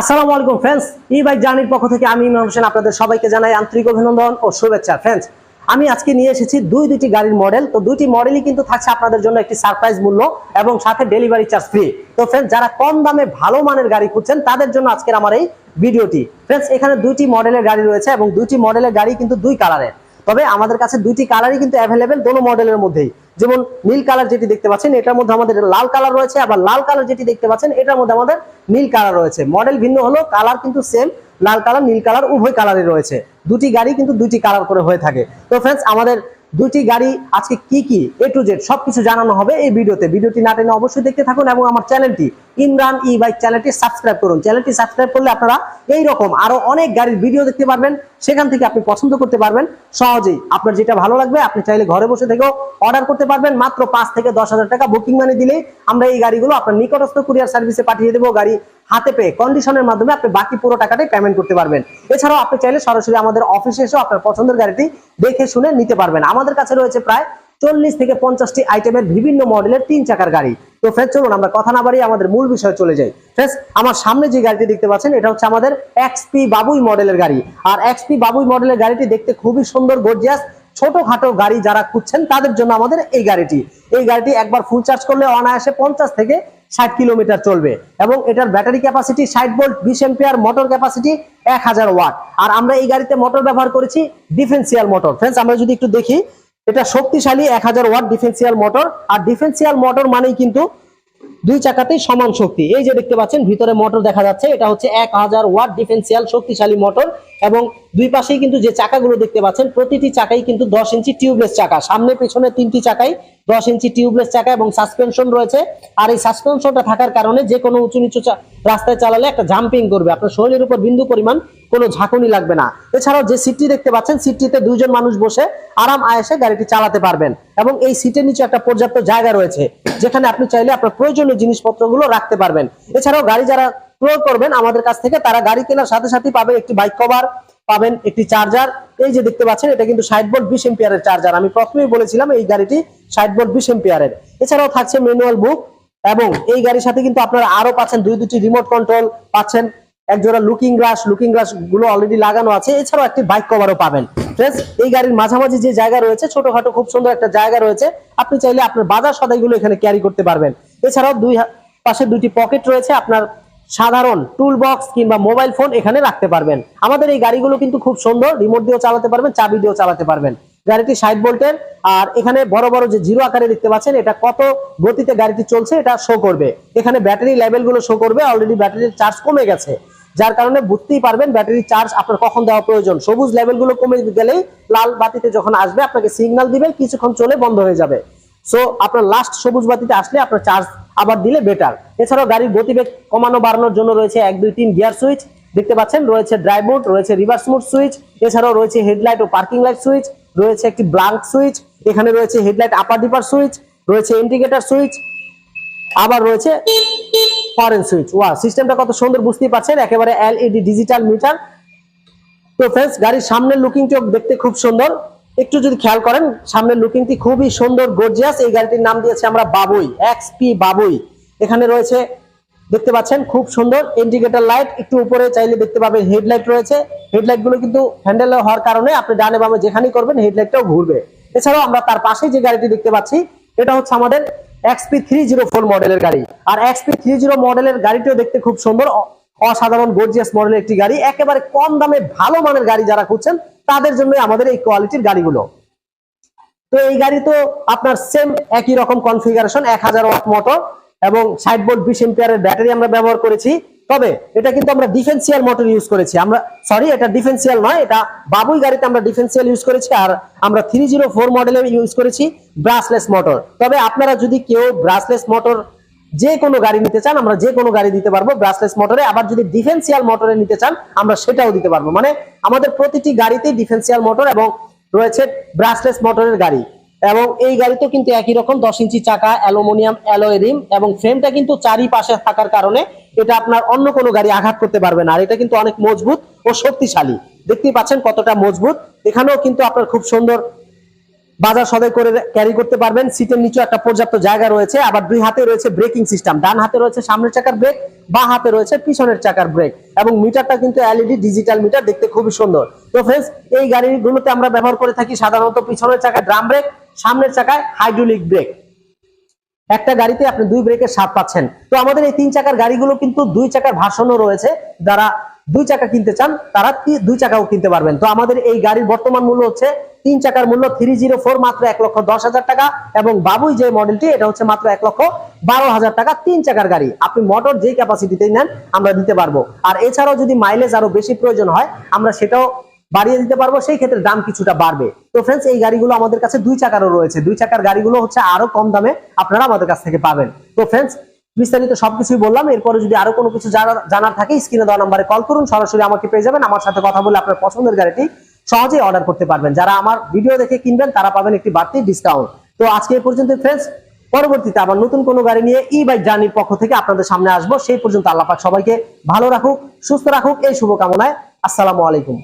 আসসালামু আলাইকুম ফ্রেন্ডস ই বাইক জার্নির পক্ষ থেকে আমি ইমরান হোসেন আপনাদের সবাইকে জানাই আন্তরিক অভিনন্দন ও শুভেচ্ছা। ফ্রেন্ডস আমি আজকে নিয়ে এসেছি দুই দুটি গাড়ির মডেল তো দুইটি মডেলই কিন্তু থাকছে আপনাদের জন্য একটি সারপ্রাইজ মূল্য এবং সাথে ডেলিভারি চার্জ ফ্রি তো ফ্রেন্ডস যারা কম দামে ভালো মানের গাড়ি খুঁজছেন, তাদের জন্য আজকের আমার এই ভিডিওটি ফ্রেন্ডস এখানে দুইটি মডেলের গাড়ি রয়েছে এবং দুইটি মডেলের গাড়ি কিন্তু দুই কালারের তবে আমাদের কাছে দুইটি কালারই কিন্তু অ্যাভেলেবেল দোনো মডেলের মধ্যেই। যেমন নীল কালার যেটি দেখতে পাচ্ছেন, এটার মধ্যে আমাদের লাল কালার রয়েছে, আবার লাল কালার যেটি দেখতে পাচ্ছেন, এটার মধ্যে আমাদের নীল কালার রয়েছে। মডেল ভিন্ন হলো, কালার কিন্তু সেম লাল কালার, নীল কালার উভয় কালারই রয়েছে। দুটি গাড়ি কিন্তু দুটি কালার করে হয়ে থাকে। তো ফ্রেন্ডস আমাদের দুটি গাড়ি আজকে কি কি এ টু জেড সবকিছু জানানো হবে এই ভিডিওতে। ভিডিওটি না টেনে অবশ্যই দেখতে থাকুন এবং আমার চ্যানেলটি ইমরান ই বাইক চ্যানেলটি সাবস্ক্রাইব করুন। চ্যানেলটি সাবস্ক্রাইব করলে আপনারা এই রকম আরও অনেক গাড়ির ভিডিও দেখতে পারবেন। সেখান থেকে আপনি পছন্দ করতে পারবেন। সহজেই আপনার যেটা ভালো লাগবে, আপনি চাইলে ঘরে বসে থেকেও অর্ডার করতে পারবেন। মাত্র পাঁচ থেকে দশ হাজার টাকা বুকিং মানি দিলেই আমরা এই গাড়িগুলো আপনার নিকটস্থ কুরিয়ার সার্ভিসে পাঠিয়ে দেবো। গাড়ি হাতে পেয়ে কন্ডিশনের মাধ্যমে আপনি বাকি পুরো টাকাটাই পেমেন্ট করতে পারবেন। এছাড়াও আপনি চাইলে সরাসরি আমাদের অফিসে এসেও আপনার পছন্দের গাড়িটি দেখে শুনে নিতে পারবেন। আমাদের কাছে রয়েছে প্রায় চল্লিশ থেকে পঞ্চাশটি আইটেমের বিভিন্ন মডেলের তিন চাকার গাড়ি। তো ফ্রেন্ড চলুন আমরা কথা না বাড়িয়ে আমাদের মূল বিষয়ে চলে যাই। ফ্রেন্ডস আমার সামনে যে গাড়িটি দেখতে পাচ্ছেন, এটা হচ্ছে আমাদের এক্সপি বাবুই মডেলের গাড়ি। আর এক্সপি বাবুই মডেলের গাড়িটি দেখতে খুবই সুন্দর গর্জিয়াস ছোটখাটো গাড়ি যারা খুঁজছেন তাদের জন্য আমাদের এই গাড়িটি। এই গাড়িটি একবার ফুল চার্জ করলে অনায়াসে পঞ্চাশ থেকে ষাট কিলোমিটার চলবে। এবং এটার ব্যাটারি ক্যাপাসিটি ষাট ভোল্ট বিশ এম্পিয়ার মোটর ক্যাপাসিটি এক হাজার ওয়াট আর আমরা এই গাড়িতে মোটর ব্যবহার করেছি ডিফেন্সিয়াল মোটর ফ্রেন্ডস আমরা যদি একটু দেখি, এটা শক্তিশালী এক হাজার ওয়াট ডিফেন্সিয়াল মোটর আর ডিফেন্সিয়াল মোটর মানেই কিন্তু দুই চাকাতেই সমান শক্তি। এই যে দেখতে পাচ্ছেন, ভিতরে মোটর দেখা যাচ্ছে, এটা হচ্ছে এক হাজার ওয়াট ডিফেন্সিয়াল শক্তিশালী মোটর এবং দুই পাশেই কিন্তু যে চাকাগুলো দেখতে পাচ্ছেন, প্রতিটি চাকাই কিন্তু দশ ইঞ্চি টিউবলেস চাকা। সামনে পেছনে তিনটি চাকাই দশ ইঞ্চি টিউবলেস চাকা এবং সাসপেনশন রয়েছে। আর এই সাসপেনশনটা থাকার কারণে যে কোনো উঁচু নিচু রাস্তায় চালালে একটা জাম্পিং করবে। আপনার শরীরের উপর বিন্দু পরিমাণ কোনো ঝাঁকুনি লাগবে না। এছাড়াও যে সিটটি দেখতে পাচ্ছেন, সিটটিতে দুইজন মানুষ বসে আরাম আয়েসে গাড়িটি চালাতে পারবেন এবং এই সিটের নিচে একটা পর্যাপ্ত জায়গা রয়েছে, যেখানে আপনি চাইলে আপনার প্রয়োজনীয় জিনিসপত্রগুলো রাখতে পারবেন। এছাড়াও গাড়ি যারা ক্রয় করবেন, আমাদের কাছ থেকে তারা গাড়ি কেনার সাথে সাথে পাবে একটি বাইক কভার পাবেন একটি চার্জার এই যে দেখতে পাচ্ছেন, এটা কিন্তু ষাট ভোল্ট বিশ এম্পিয়ারের চার্জার আমি প্রথমেই বলেছিলাম এই গাড়িটি ষাট ভোল্ট বিশ এম্পিয়ারের এছাড়াও থাকছে ম্যানুয়াল বুক এবং এই গাড়ির সাথে কিন্তু আপনারা আরও পাচ্ছেন দুই দুটি রিমোট কন্ট্রোল পাচ্ছেন। এক জোড়া লুকিং গ্লাস লুকিং গ্লাসগুলো অলরেডি লাগানো আছে। এছাড়াও একটি বাইক কভারও পাবেন। ফ্রেন্ডস এই গাড়ির মাঝামাঝি যে জায়গা রয়েছে, ছোটখাটো খুব সুন্দর একটা জায়গা রয়েছে। আপনি চাইলে আপনার বাজার সদাইগুলো এখানে ক্যারি করতে পারবেন। এছাড়াও দুই পাশে দুইটি পকেট রয়েছে। আপনার সাধারণ টুল বক্স কিংবা মোবাইল ফোন এখানে রাখতে পারবেন। আমাদের এই গাড়িগুলো কিন্তু খুব সুন্দর। রিমোট দিয়েও চালাতে পারবেন, চাবি দিয়েও চালাতে পারবেন। গাড়িটি ষাট ভোল্টের। আর এখানে বড় বড় যে জিরো আকারে দেখতে পাচ্ছেন, এটা কত গতিতে গাড়িটি চলছে, এটা শো করবে। এখানে ব্যাটারি লেভেলগুলো শো করবে। অলরেডি ব্যাটারির চার্জ কমে গেছে। যার কারণে বুঝতেই পারবেন ব্যাটারি চার্জ আপনার কখন দেওয়া প্রয়োজন। সবুজ লেভেলগুলো কমে গেলেই লাল বাতিতে যখন আসবে, আপনাকে সিগন্যাল দিবে, কিছুক্ষণ চলে বন্ধ হয়ে যাবে। সো আপনার লাস্ট সবুজ বাতিতে আসলে আপনার চার্জ আবার দিলে বেটার এছাড়াও গাড়ির গতিবেগ কমানো বাড়ানোর জন্য রয়েছে এক, দুই, তিন গিয়ার সুইচ দেখতে পাচ্ছেন, রয়েছে ড্রাইভ মোড রয়েছে রিভার্স মোড সুইচ এছাড়াও রয়েছে হেডলাইট ও পার্কিং লাইট সুইচ রয়েছে একটি ব্লাঙ্ক সুইচ এখানে রয়েছে হেডলাইট আপার ডিপার সুইচ রয়েছে ইন্ডিকেটর সুইচ আবার রয়েছে ফরেন সুইচ ওয়া সিস্টেমটা কত সুন্দর বুঝতেই পারছেন। একেবারে এলইডি ডিজিটাল মিটার তো ফ্রেন্ডস গাড়ির সামনের লুকিংটি দেখতে খুব সুন্দর। একটু যদি খেয়াল করেন, সামনের লুকিংটি খুবই সুন্দর গর্জিয়াস এই গাড়িটির নাম দিয়েছে আমরা বাবুই এক্স পি বাবুই। এখানে রয়েছে, দেখতে পাচ্ছেন, খুব সুন্দর ইন্ডিকেটর লাইট একটু উপরে চাইলে দেখতে পাবেন হেডলাইট রয়েছে। হেডলাইটগুলো কিন্তু হ্যান্ডেল হওয়ার কারণে আপনি ডানে বামে যেখানেই করবেন হেডলাইটটাও ঘুরবে। এছাড়াও আমরা তার পাশেই যে গাড়িটি দেখতে পাচ্ছি, এটা হচ্ছে আমাদের এক্সপি থ্রি জিরো ফোর মডেলের গাড়ি। আর এক্সপি থ্রি জিরো মডেলের গাড়িটিও দেখতে খুব সুন্দর। অসাধারণ গর্জিয়াস মডেলের একটি গাড়ি। একেবারে কম দামে ভালো মানের গাড়ি যারা খুঁজছেন, তাদের জন্য আমাদের এই কোয়ালিটির গাড়িগুলো। তো এই গাড়ি তো আপনার সেম একই রকম কনফিগারেশন এক হাজার ওয়াট মোটর এবং ষাট ভোল্ট বিশ এম্পিয়ারের ব্যাটারি আমরা ব্যবহার করেছি। তবে এটা কিন্তু আমরা ডিফেন্সিয়াল মোটর ইউজ করেছি। আমরা সরি এটা ডিফেন্সিয়াল নয়, এটা বাবুই গাড়িতে আমরা ডিফেন্সিয়াল ইউজ করেছি আর আমরা থ্রি জিরো ফোর মডেলে ইউজ করেছি ব্রাসলেস মোটর তবে আপনারা যদি কেউ ব্রাসলেস মোটর যে কোনো গাড়ি নিতে চান, আমরা যে কোনো গাড়ি দিতে পারব ব্রাসলেস মোটরে আবার যদি ডিফেন্সিয়াল মোটরে নিতে চান, আমরা সেটাও দিতে পারব। মানে আমাদের প্রতিটি গাড়িতেই ডিফেন্সিয়াল মোটর এবং রয়েছে ব্রাসলেস মোটরের গাড়ি। এবং এই গাড়িতেও কিন্তু একই রকম দশ ইঞ্চি চাকা, অ্যালুমিনিয়াম, অ্যালয় রিম এবং ফ্রেমটা কিন্তু চারিপাশে থাকার কারণে এটা আপনার অন্য কোনো গাড়ি আঘাত করতে পারবে না। আর এটা কিন্তু অনেক মজবুত ও শক্তিশালী। দেখতেই পাচ্ছেন কতটা মজবুত। এখানেও কিন্তু আপনার খুব সুন্দর বাজার সদাই করে ক্যারি করতে পারবেন। সিটের নিচে একটা পর্যাপ্ত জায়গা রয়েছে। আবার দুই হাতে রয়েছে ব্রেকিং সিস্টেম ডান হাতে রয়েছে সামনের চাকার ব্রেক বা হাতে রয়েছে পিছনের চাকার ব্রেক এবং মিটারটা কিন্তু এলইডি ডিজিটাল মিটার দেখতে খুবই সুন্দর। তো ফ্রেন্ডস এই গাড়িগুলোতে আমরা ব্যবহার করে থাকি সাধারণত পিছনের চাকায় ড্রাম ব্রেক সামনের চাকায় হাইড্রোলিক ব্রেক একটা গাড়িতে আপনি দুই ব্রেকের স্বাদ পাচ্ছেন। তো আমাদের এই তিন চাকার গাড়িগুলো কিন্তু দুই চাকার ভার্সনও রয়েছে। যারা দুই চাকা কিনতে চান, তারা দুই চাকাও কিনতে পারবেন। তো আমাদের এই গাড়ির বর্তমান মূল্য হচ্ছে তিন চাকার মূল্য থ্রি জিরো ফোর মাত্র এক লক্ষ দশ হাজার টাকা এবং বাবুই যে মডেলটি এটা হচ্ছে মাত্র এক লক্ষ বারো হাজার টাকা তিন চাকার গাড়ি। আপনি মোটর যে ক্যাপাসিটিতেই নেন, আমরা দিতে পারব। আর এছাড়াও যদি মাইলেজ আরও বেশি প্রয়োজন হয়, আমরা সেটাও বাড়িয়ে দিতে পারব। সেই ক্ষেত্রে দাম কিছুটা বাড়বে। তো ফ্রেন্ডস এই গাড়িগুলো আমাদের কাছে দুই চাকারও রয়েছে। দুই চাকার গাড়িগুলো হচ্ছে আরও কম দামে আপনারা আমাদের কাছ থেকে পাবেন। তো ফ্রেন্ডস বিস্তারিত সবকিছুই বললাম, এরপরে যদি আরও কোনো কিছু জানার থাকে স্ক্রিনে দেওয়া নাম্বারে কল করুন, সরাসরি আমাকে পেয়ে যাবেন। আমার সাথে কথা বলে আপনার পছন্দের গাড়িটি সহজেই অর্ডার করতে পারবেন। যারা আমার ভিডিও দেখে কিনবেন, তারা পাবেন একটি বাড়তি ডিসকাউন্ট তো আজকে এই পর্যন্ত ফ্রেন্ডস পরবর্তীতে আবার নতুন কোনো গাড়ি নিয়ে ই বাইক জার্নির পক্ষ থেকে আপনাদের সামনে আসব। সেই পর্যন্ত আল্লাপাক সবাইকে ভালো রাখুক, সুস্থ রাখুক, এই শুভকামনায় আসসালামু আলাইকুম।